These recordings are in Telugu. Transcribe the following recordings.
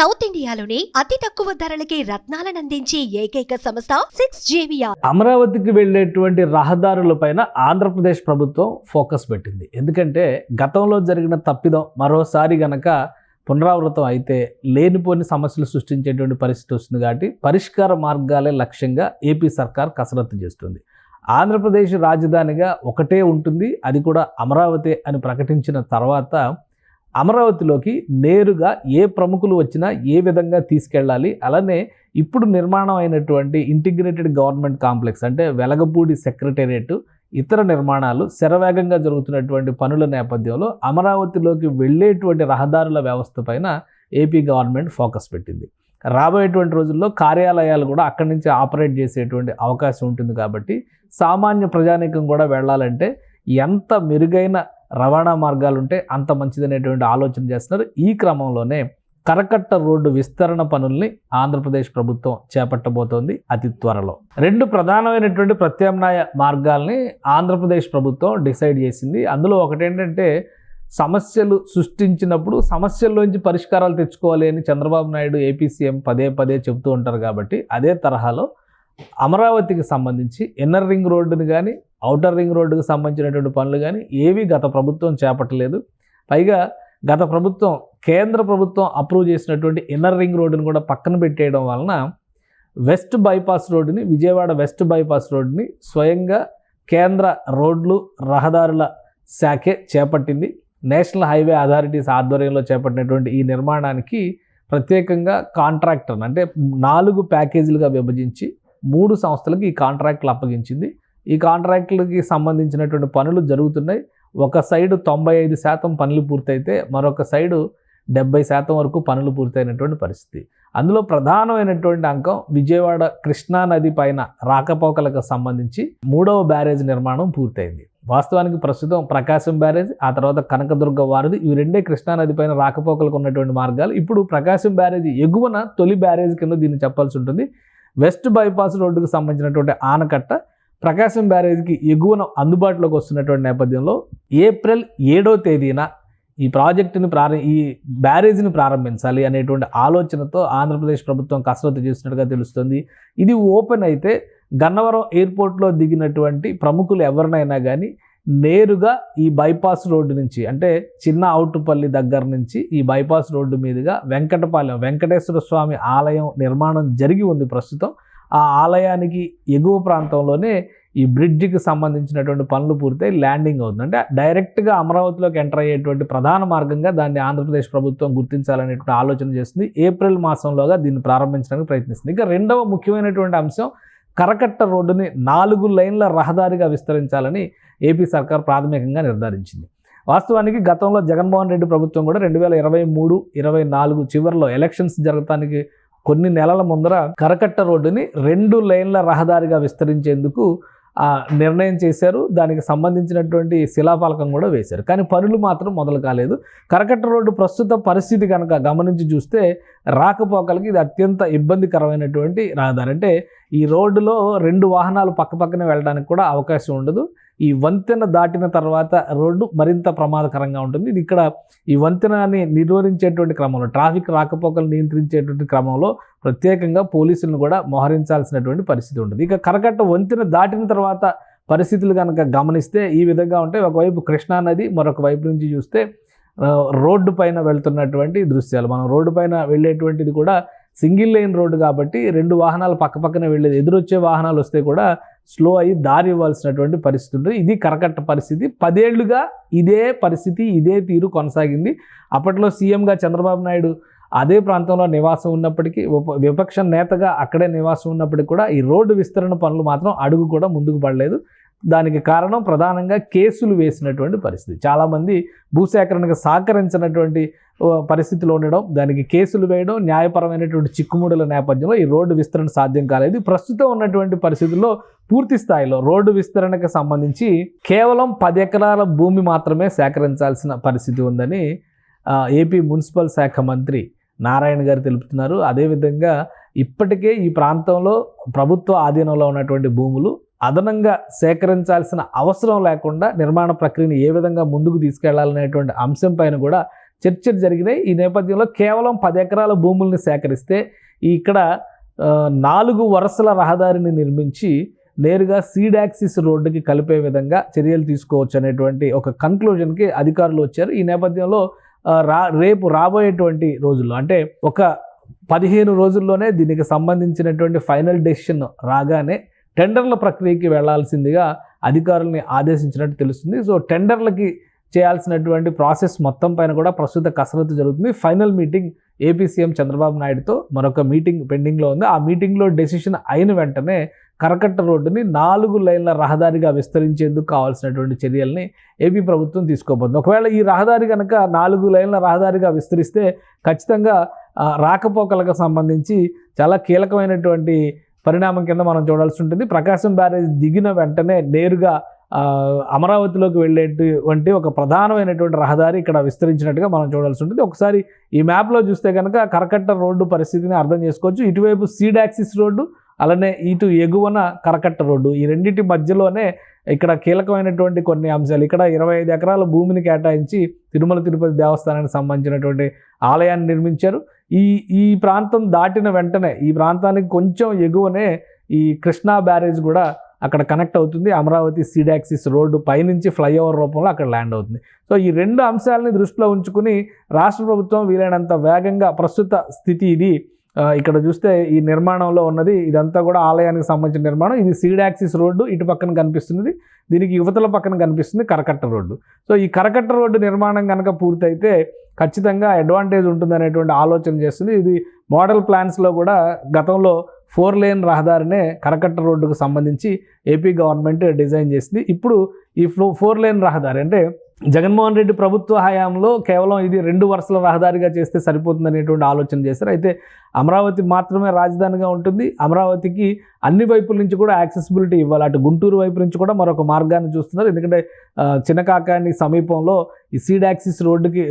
సౌత్ ఇండియాలోనే అతి తక్కువ ధరలకి రత్నాలను అందించే ఏకైక సంస్థ సిక్స్ జేవియా అమరావతికి వెళ్ళేటువంటి రహదారుల పైన ఆంధ్రప్రదేశ్ ప్రభుత్వం ఫోకస్ పెట్టింది. ఎందుకంటే గతంలో జరిగిన తప్పిదం మరోసారి గనక పునరావృతం అయితే లేనిపోని సమస్యలు సృష్టించేటువంటి పరిస్థితి వస్తుంది కాబట్టి పరిష్కార మార్గాలే లక్ష్యంగా ఏపీ సర్కార్ కసరత్తు చేస్తుంది. ఆంధ్రప్రదేశ్ రాజధానిగా ఒకటే ఉంటుంది అది కూడా అమరావతి అని ప్రకటించిన తర్వాత అమరావతిలోకి నేరుగా ఏ ప్రముఖులు వచ్చినా ఏ విధంగా తీసుకెళ్ళాలి అలానే ఇప్పుడు నిర్మాణం అయినటువంటి ఇంటిగ్రేటెడ్ గవర్నమెంట్ కాంప్లెక్స్ అంటే వెలగపూడి సెక్రటేరియట్ ఇతర నిర్మాణాలు శరవేగంగా జరుగుతున్నటువంటి పనుల నేపథ్యంలో అమరావతిలోకి వెళ్ళేటువంటి రహదారుల వ్యవస్థ పైన ఏపీ గవర్నమెంట్ ఫోకస్ పెట్టింది. రాబోయేటువంటి రోజుల్లో కార్యాలయాలు కూడా అక్కడి నుంచి ఆపరేట్ చేసేటువంటి అవకాశం ఉంటుంది కాబట్టి సామాన్య ప్రజానీకం కూడా వెళ్ళాలంటే ఎంత మెరుగైన రవాణా మార్గాలు ఉంటే అంత మంచిదనేటువంటి ఆలోచన చేస్తున్నారు. ఈ క్రమంలోనే కరకట్ట రోడ్డు విస్తరణ పనుల్ని ఆంధ్రప్రదేశ్ ప్రభుత్వం చేపట్టబోతోంది అతి త్వరలో. రెండు ప్రధానమైనటువంటి ప్రత్యామ్నాయ మార్గాల్ని ఆంధ్రప్రదేశ్ ప్రభుత్వం డిసైడ్ చేసింది. అందులో ఒకటేంటంటే సమస్యలు సృష్టించినప్పుడు సమస్యల్లోంచి పరిష్కారాలు తెచ్చుకోవాలి అని చంద్రబాబు నాయుడు ఏపీ సీఎం పదే పదే చెబుతూ ఉంటారు కాబట్టి అదే తరహాలో అమరావతికి సంబంధించి ఇన్నర్ రింగ్ రోడ్డుని కానీ ఔటర్ రింగ్ రోడ్డుకు సంబంధించినటువంటి పనులు కానీ ఏవి గత ప్రభుత్వం చేపట్టలేదు. పైగా గత ప్రభుత్వం కేంద్ర ప్రభుత్వం అప్రూవ్ చేసినటువంటి ఇన్నర్ రింగ్ రోడ్డుని కూడా పక్కన పెట్టేయడం వలన వెస్ట్ బైపాస్ రోడ్డుని విజయవాడ వెస్ట్ బైపాస్ రోడ్డుని స్వయంగా కేంద్ర రోడ్లు రహదారుల శాఖే చేపట్టింది. నేషనల్ హైవే అథారిటీస్ ఆధ్వర్యంలో చేపట్టినటువంటి ఈ నిర్మాణానికి ప్రత్యేకంగా కాంట్రాక్టర్ అంటే నాలుగు ప్యాకేజీలుగా విభజించి మూడు సంస్థలకు ఈ కాంట్రాక్టులు అప్పగించింది. ఈ కాంట్రాక్టులకి సంబంధించినటువంటి పనులు జరుగుతున్నాయి. ఒక సైడు తొంభై ఐదు శాతం పనులు పూర్తయితే మరొక సైడు డెబ్బై శాతం వరకు పనులు పూర్తయినటువంటి పరిస్థితి. అందులో ప్రధానమైనటువంటి అంకం విజయవాడ కృష్ణా నది పైన రాకపోకలకు సంబంధించి మూడవ బ్యారేజ్ నిర్మాణం పూర్తయింది. వాస్తవానికి ప్రస్తుతం ప్రకాశం బ్యారేజ్ ఆ తర్వాత కనకదుర్గ వారధి ఇవి రెండే కృష్ణా నది పైన రాకపోకలకు ఉన్నటువంటి మార్గాలు. ఇప్పుడు ప్రకాశం బ్యారేజ్ ఎగువన తొలి బ్యారేజ్ కింద దీన్ని చెప్పాల్సి ఉంటుంది. వెస్ట్ బైపాస్ రోడ్డుకు సంబంధించినటువంటి ఆనకట్ట ప్రకాశం బ్యారేజ్కి ఎగువన అందుబాటులోకి వస్తున్నటువంటి నేపథ్యంలో ఏప్రిల్ ఏడో తేదీన ఈ ప్రాజెక్టుని ప్రారం ఈ బ్యారేజ్ని ప్రారంభించాలి అనేటువంటి ఆలోచనతో ఆంధ్రప్రదేశ్ ప్రభుత్వం కసరత్తు చేస్తున్నట్టుగా తెలుస్తుంది. ఇది ఓపెన్ అయితే గన్నవరం ఎయిర్పోర్ట్లో దిగినటువంటి ప్రముఖులు ఎవరినైనా కానీ నేరుగా ఈ బైపాస్ రోడ్డు నుంచి అంటే చిన్న అవుటుపల్లి దగ్గర నుంచి ఈ బైపాస్ రోడ్డు మీదుగా వెంకటపాలెం వెంకటేశ్వర స్వామి ఆలయం నిర్మాణం జరిగి ఉంది ప్రస్తుతం. ఆ ఆలయానికి ఎగువ ప్రాంతంలోనే ఈ బ్రిడ్జికి సంబంధించినటువంటి పనులు పూర్తయి ల్యాండింగ్ అవుతుంది. అంటే డైరెక్ట్గా అమరావతిలోకి ఎంటర్ అయ్యేటువంటి ప్రధాన మార్గంగా దాన్ని ఆంధ్రప్రదేశ్ ప్రభుత్వం గుర్తించాలనేటువంటి ఆలోచన చేస్తుంది. ఏప్రిల్ మాసంలోగా దీన్ని ప్రారంభించడానికి ప్రయత్నిస్తుంది. ఇంకా రెండవ ముఖ్యమైనటువంటి అంశం కరకట్ట రోడ్డుని నాలుగు లైన్ల రహదారిగా విస్తరించాలని ఏపీ సర్కార్ ప్రాథమికంగా నిర్ధారించింది. వాస్తవానికి గతంలో జగన్మోహన్ రెడ్డి ప్రభుత్వం కూడా రెండు వేల ఇరవై మూడు ఇరవై నాలుగు చివరిలో ఎలక్షన్స్ జరగటానికి కొన్ని నెలల ముందర కరకట్ట రోడ్డుని రెండు లైన్ల రహదారిగా విస్తరించేందుకు నిర్ణయం చేశారు. దానికి సంబంధించినటువంటి శిలాఫలకం కూడా వేశారు. కానీ పనులు మాత్రం మొదలు కాలేదు. కరకట్ట రోడ్డు ప్రస్తుత పరిస్థితి కనుక గమనించి చూస్తే రాకపోకలకి ఇది అత్యంత ఇబ్బందికరమైనటువంటి రహదారి. అంటే ఈ రోడ్డులో రెండు వాహనాలు పక్క పక్కనే వెళ్ళడానికి కూడా అవకాశం ఉండదు. ఈ వంతెన దాటిన తర్వాత రోడ్డు మరింత ప్రమాదకరంగా ఉంటుంది. ఇది ఇక్కడ ఈ వంతెనని నిర్వహించేటువంటి క్రమంలో ట్రాఫిక్ రాకపోకలు నియంత్రించేటువంటి క్రమంలో ప్రత్యేకంగా పోలీసులను కూడా మోహరించాల్సినటువంటి పరిస్థితి ఉంటుంది. ఇక కరకట్ట వంతెన దాటిన తర్వాత పరిస్థితులు కనుక గమనిస్తే ఈ విధంగా ఉంటాయి. ఒకవైపు కృష్ణా నది మరొక వైపు నుంచి చూస్తే రోడ్డు పైన వెళ్తున్నటువంటి దృశ్యాలు. మనం రోడ్డు పైన వెళ్ళేటువంటిది కూడా సింగిల్ లైన్ రోడ్డు కాబట్టి రెండు వాహనాలు పక్క పక్కన వెళ్ళేది. ఎదురొచ్చే వాహనాలు వస్తే కూడా స్లో అయ్యి దారి ఇవ్వాల్సినటువంటి పరిస్థితి ఉంటుంది. ఇది కరకట్ట పరిస్థితి. పదేళ్ళుగా ఇదే పరిస్థితి ఇదే తీరు కొనసాగింది. అప్పట్లో సీఎంగా చంద్రబాబు నాయుడు అదే ప్రాంతంలో నివాసం ఉన్నప్పటికీ విపక్ష నేతగా అక్కడే నివాసం ఉన్నప్పటికీ కూడా ఈ రోడ్డు విస్తరణ పనులు మాత్రం అడుగు కూడా ముందుకు పడలేదు. దానికి కారణం ప్రధానంగా కేసులు వేసినటువంటి పరిస్థితి. చాలామంది భూసేకరణకు సహకరించినటువంటి పరిస్థితిలో ఉండడం దానికి కేసులు వేయడం న్యాయపరమైనటువంటి చిక్కుముడుల నేపథ్యంలో ఈ రోడ్డు విస్తరణ సాధ్యం కాలేదు. ప్రస్తుతం ఉన్నటువంటి పరిస్థితుల్లో పూర్తి స్థాయిలో రోడ్డు విస్తరణకు సంబంధించి కేవలం పది ఎకరాల భూమి మాత్రమే సేకరించాల్సిన పరిస్థితి ఉందని ఏపీ మున్సిపల్ శాఖ మంత్రి నారాయణ గారు తెలుపుతున్నారు. అదేవిధంగా ఇప్పటికే ఈ ప్రాంతంలో ప్రభుత్వ ఆధీనంలో ఉన్నటువంటి భూములు అదనంగా సేకరించాల్సిన అవసరం లేకుండా నిర్మాణ ప్రక్రియను ఏ విధంగా ముందుకు తీసుకెళ్ళాలనేటువంటి అంశంపైన కూడా చర్చలు జరిగినాయి. ఈ నేపథ్యంలో కేవలం పది ఎకరాల భూముల్ని సేకరిస్తే ఇక్కడ నాలుగు వరుసల రహదారిని నిర్మించి నేరుగా సీడాక్సిస్ రోడ్డుకి కలిపే విధంగా చర్యలు తీసుకోవచ్చు అనేటువంటి ఒక కన్క్లూజన్కి అధికారులు వచ్చారు. ఈ నేపథ్యంలో రా రేపు రాబోయేటువంటి రోజుల్లో అంటే ఒక పదిహేను రోజుల్లోనే దీనికి సంబంధించినటువంటి ఫైనల్ డెసిషన్ రాగానే టెండర్ల ప్రక్రియకి వెళ్ళాల్సిందిగా అధికారుల్ని ఆదేశించినట్టు తెలుస్తుంది. సో టెండర్లకి చేయాల్సినటువంటి ప్రాసెస్ మొత్తం పైన కూడా ప్రస్తుత కసరత్తు జరుగుతుంది. Final meeting AP CM Chandrababu నాయుడుతో మరొక మీటింగ్ పెండింగ్లో ఉంది. ఆ మీటింగ్లో డెసిషన్ అయిన వెంటనే కరకట్ట రోడ్డుని నాలుగు లైన్ల రహదారిగా విస్తరించేందుకు కావాల్సినటువంటి చర్యల్ని ఏపీ ప్రభుత్వం తీసుకోబోతుంది. ఒకవేళ ఈ రహదారి కనుక నాలుగు లైన్ల రహదారిగా విస్తరిస్తే ఖచ్చితంగా రాకపోకలకు సంబంధించి చాలా కీలకమైనటువంటి పరిణామం కింద మనం చూడాల్సి ఉంటుంది. ప్రకాశం బ్యారేజ్ దిగిన వెంటనే నేరుగా అమరావతిలోకి వెళ్ళేటువంటి ఒక ప్రధానమైనటువంటి రహదారి ఇక్కడ విస్తరించినట్టుగా మనం చూడాల్సి ఉంటుంది. ఒకసారి ఈ మ్యాప్లో చూస్తే కనుక కరకట్ట రోడ్డు పరిస్థితిని అర్థం చేసుకోవచ్చు. ఇటువైపు సీడ్ యాక్సిస్ రోడ్డు అలానే ఇటు ఎగువన కరకట్ట రోడ్డు. ఈ రెండింటి మధ్యలోనే ఇక్కడ కీలకమైనటువంటి కొన్ని అంశాలు. ఇక్కడ ఇరవై ఐదు ఎకరాల భూమిని కేటాయించి తిరుమల తిరుపతి దేవస్థానానికి సంబంధించినటువంటి ఆలయాన్ని నిర్మించారు. ఈ ఈ ప్రాంతం దాటిన వెంటనే ఈ ప్రాంతానికి కొంచెం ఎగువనే ఈ కృష్ణా బ్యారేజ్ కూడా అక్కడ కనెక్ట్ అవుతుంది. అమరావతి సీడాక్సిస్ రోడ్డు పైనుంచి ఫ్లైఓవర్ రూపంలో అక్కడ ల్యాండ్ అవుతుంది. సో ఈ రెండు అంశాలని దృష్టిలో ఉంచుకుని రాష్ట్ర ప్రభుత్వం వీలైనంత వేగంగా ప్రస్తుత స్థితి ఇది. ఇక్కడ చూస్తే ఈ నిర్మాణంలో ఉన్నది ఇదంతా కూడా ఆలయానికి సంబంధించిన నిర్మాణం. ఇది సీడాక్సిస్ రోడ్డు ఇటు పక్కన కనిపిస్తున్నది దీనికి యువతల పక్కన కనిపిస్తుంది కరకట్ట రోడ్డు. సో ఈ కరకట్ట రోడ్డు నిర్మాణం కనుక పూర్తయితే ఖచ్చితంగా అడ్వాంటేజ్ ఉంటుంది అనేటువంటి ఆలోచన చేస్తుంది. ఇది మోడల్ ప్లాన్స్లో కూడా గతంలో ఫోర్ లేన్ రహదారినే కరకట్ట రోడ్డుకు సంబంధించి ఏపీ గవర్నమెంట్ డిజైన్ చేసింది. ఇప్పుడు ఈ ఫ్లో ఫోర్ లేన్ రహదారి అంటే జగన్మోహన్ రెడ్డి ప్రభుత్వ హయాంలో కేవలం ఇది రెండు వరుసల రహదారిగా చేస్తే సరిపోతుందనేటువంటి ఆలోచన చేశారు. అయితే అమరావతి మాత్రమే రాజధానిగా ఉంటుంది. అమరావతికి అన్ని వైపుల నుంచి కూడా యాక్సెసిబిలిటీ ఇవ్వాలి. అటు గుంటూరు వైపు నుంచి కూడా మరొక మార్గాన్ని చూస్తున్నారు. ఎందుకంటే చిన్నకాకాని సమీపంలో ఈ సీడ్ యాక్సిస్ రోడ్డుకి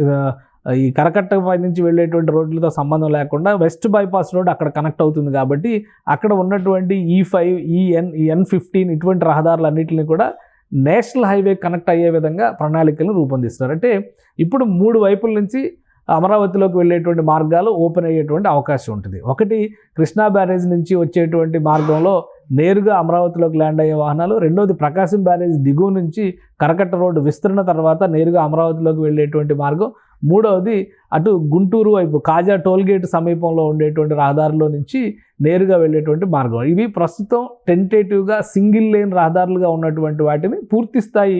ఈ కరకట్ట పై నుంచి వెళ్ళేటువంటి రోడ్లతో సంబంధం లేకుండా వెస్ట్ బైపాస్ రోడ్ అక్కడ కనెక్ట్ అవుతుంది కాబట్టి అక్కడ ఉన్నటువంటి ఈ ఫైవ్ ఈఎన్ ఎన్ ఫిఫ్టీన్ ఇటువంటి రహదారులన్నింటినీ కూడా నేషనల్ హైవే కనెక్ట్ అయ్యే విధంగా ప్రణాళికలను రూపొందిస్తున్నారు. అంటే ఇప్పుడు మూడు వైపుల నుంచి అమరావతిలోకి వెళ్ళేటువంటి మార్గాలు ఓపెన్ అయ్యేటువంటి అవకాశం ఉంటుంది. ఒకటి కృష్ణా బ్యారేజ్ నుంచి వచ్చేటువంటి మార్గంలో నేరుగా అమరావతిలోకి ల్యాండ్ అయ్యే వాహనాలు. రెండోది ప్రకాశం బ్యారేజ్ దిగువ నుంచి కరకట్ట రోడ్డు విస్తరణ తర్వాత నేరుగా అమరావతిలోకి వెళ్ళేటువంటి మార్గం. మూడవది అటు గుంటూరు వైపు కాజా టోల్గేట్ సమీపంలో ఉండేటువంటి రహదారిలో నుంచి నేరుగా వెళ్ళేటువంటి మార్గం. ఇవి ప్రస్తుతం టెంటేటివ్గా సింగిల్ లేన్ రహదారులుగా ఉన్నటువంటి వాటిని పూర్తి స్థాయి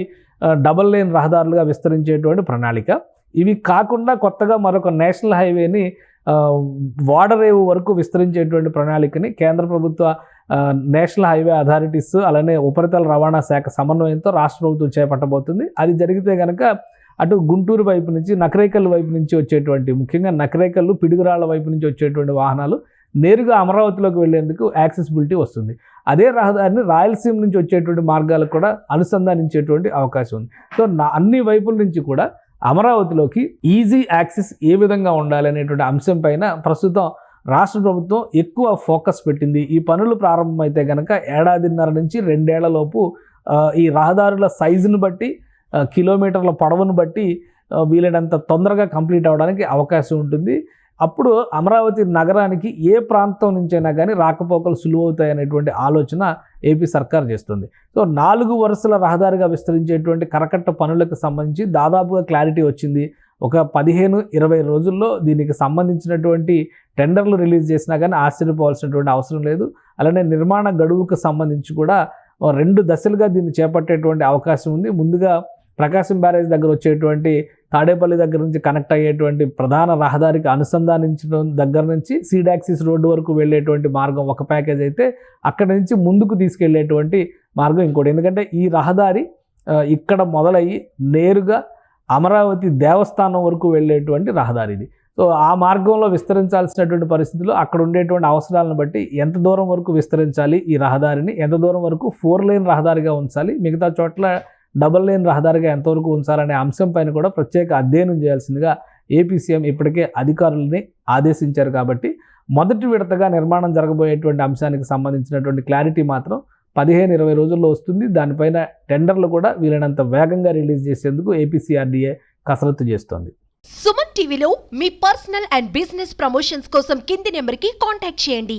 డబల్ లేన్ రహదారులుగా విస్తరించేటువంటి ప్రణాళిక. ఇవి కాకుండా కొత్తగా మరొక నేషనల్ హైవేని వాడరేవు వరకు విస్తరించేటువంటి ప్రణాళికని కేంద్ర ప్రభుత్వ నేషనల్ హైవే అథారిటీస్ అలానే ఉపరితల రవాణా శాఖ సమన్వయంతో రాష్ట్ర ప్రభుత్వం చేపట్టబోతుంది. అది జరిగితే కనుక అటు గుంటూరు వైపు నుంచి నకరేకల్ వైపు నుంచి వచ్చేటువంటి ముఖ్యంగా నకరేకల్లు పిడుగురాళ్ళ వైపు నుంచి వచ్చేటువంటి వాహనాలు నేరుగా అమరావతిలోకి వెళ్ళేందుకు యాక్సెసిబిలిటీ వస్తుంది. అదే రహదారిని రాయలసీమ నుంచి వచ్చేటువంటి మార్గాలకు కూడా అనుసంధానించేటువంటి అవకాశం ఉంది. సో నా అన్ని వైపుల నుంచి కూడా అమరావతిలోకి ఈజీ యాక్సెస్ ఏ విధంగా ఉండాలి అనేటువంటి అంశం పైన ప్రస్తుతం రాష్ట్ర ప్రభుత్వం ఎక్కువ ఫోకస్ పెట్టింది. ఈ పనులు ప్రారంభమైతే కనుక ఏడాదిన్నర నుంచి రెండేళ్ళలోపు ఈ రహదారుల సైజును బట్టి కిలోమీటర్ల పొడవును బట్టి వీలైనంత తొందరగా కంప్లీట్ అవ్వడానికి అవకాశం ఉంటుంది. అప్పుడు అమరావతి నగరానికి ఏ ప్రాంతం నుంచైనా కానీ రాకపోకలు సులువవుతాయి అనేటువంటి ఆలోచన ఏపీ సర్కార్ చేస్తుంది. సో నాలుగు వరుసల రహదారిగా విస్తరించేటువంటి కరకట్ట పనులకు సంబంధించి దాదాపుగా క్లారిటీ వచ్చింది. ఒక పదిహేను ఇరవై రోజుల్లో దీనికి సంబంధించినటువంటి టెండర్లు రిలీజ్ చేసినా కానీ ఆశ్చర్యపోవాల్సినటువంటి అవసరం లేదు. అలానే నిర్మాణ గడువుకు సంబంధించి కూడా రెండు దశలుగా దీన్ని చేపట్టేటువంటి అవకాశం ఉంది. ముందుగా ప్రకాశం బ్యారేజ్ దగ్గర వచ్చేటువంటి తాడేపల్లి దగ్గర నుంచి కనెక్ట్ అయ్యేటువంటి ప్రధాన రహదారికి అనుసంధానించడం దగ్గర నుంచి సీడాక్సిస్ రోడ్డు వరకు వెళ్ళేటువంటి మార్గం ఒక ప్యాకేజ్ అయితే అక్కడి నుంచి ముందుకు తీసుకెళ్ళేటువంటి మార్గం ఇంకోటి. ఎందుకంటే ఈ రహదారి ఇక్కడ మొదలయ్యి నేరుగా అమరావతి దేవస్థానం వరకు వెళ్ళేటువంటి రహదారి ఇది. సో ఆ మార్గంలో విస్తరించాల్సినటువంటి పరిస్థితులు అక్కడ ఉండేటువంటి అవసరాలను బట్టి ఎంత దూరం వరకు విస్తరించాలి ఈ రహదారిని ఎంత దూరం వరకు ఫోర్ లేన్ రహదారిగా ఉంచాలి మిగతా చోట్ల డబల్ లేన్ రహదారిగా ఎంతవరకు ఉంచాలనే అంశం పైన కూడా ప్రత్యేక అధ్యయనం చేయాల్సిందిగా ఏపీ సీఎం ఇప్పటికే అధికారులని ఆదేశించారు కాబట్టి మొదటి విడతగా నిర్మాణం జరగబోయేటువంటి అంశానికి సంబంధించినటువంటి క్లారిటీ మాత్రం పదిహేను ఇరవై రోజుల్లో వస్తుంది. దానిపైన టెండర్లు కూడా వీలైనంత వేగంగా రిలీజ్ చేసేందుకు ఏపీసీఆర్డీఏ కసరత్తు చేస్తోంది. సుమన్ టీవీలో మీ పర్సనల్ అండ్ బిజినెస్ ప్రమోషన్స్ కోసం కింది నెంబర్కి కాంటాక్ట్ చేయండి.